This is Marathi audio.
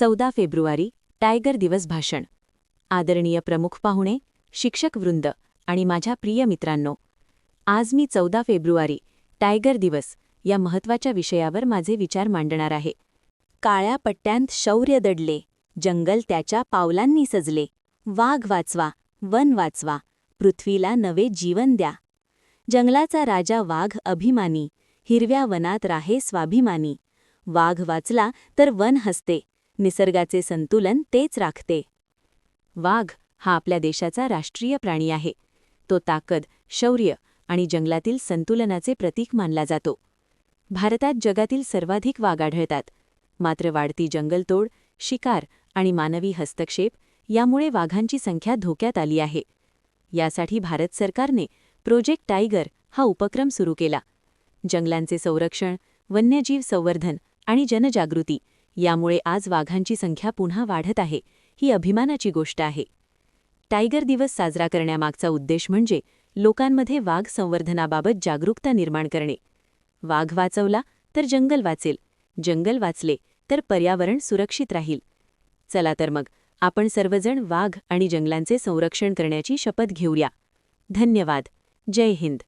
चौदा फेब्रुवारी टायगर दिवस भाषण. आदरणीय प्रमुख पाहुणे शिक्षक वृंद आणि माझ्या प्रिय मित्रांनो आज मी चौदा फेब्रुवारी टायगर दिवस या महत्त्वाच्या विषयावर माझे विचार मांडणार आहे. काळ्या पट्ट्यांत शौर्य दडले जंगल त्याच्या पावलांनी सजले. वाघ वाचवा वन वाचवा पृथ्वीला नवे जीवन द्या. जंगलाचा राजा वाघ अभिमानी हिरव्या वनात राहे स्वाभिमानी. वाघ वाचला तर वन हसते निसर्गाचे संतुलन तेच राखते. वाघ हा आपल्या देशाचा राष्ट्रीय प्राणी आहे. तो ताकद शौर्य आणि जंगलातील संतुलनाचे प्रतीक मानला जातो. भारतात जगातील सर्वाधिक वाघ आढळतात. मात्र वाढती जंगलतोड शिकार आणि मानवी हस्तक्षेप यामुळे वाघांची संख्या धोक्यात आली आहे. यासाठी भारत सरकारने प्रोजेक्ट टायगर हा उपक्रम सुरू केला. जंगलांचे संरक्षण वन्यजीव संवर्धन आणि जनजागृती यामुळे आज वाघांची संख्या पुन्हा वाढत आहे ही अभिमानाची गोष्ट आहे. टायगर दिवस साजरा करण्यामागचा उद्देश म्हणजे लोकांमध्ये वाघ संवर्धनाबाबत जागरूकता निर्माण करणे. वाघ वाचवला तर जंगल वाचेल जंगल वाचले तर पर्यावरण सुरक्षित राहील. चला तर मग आपण सर्वजण वाघ आणि जंगलांचे संरक्षण करण्याची शपथ घेऊया. धन्यवाद. जय हिंद.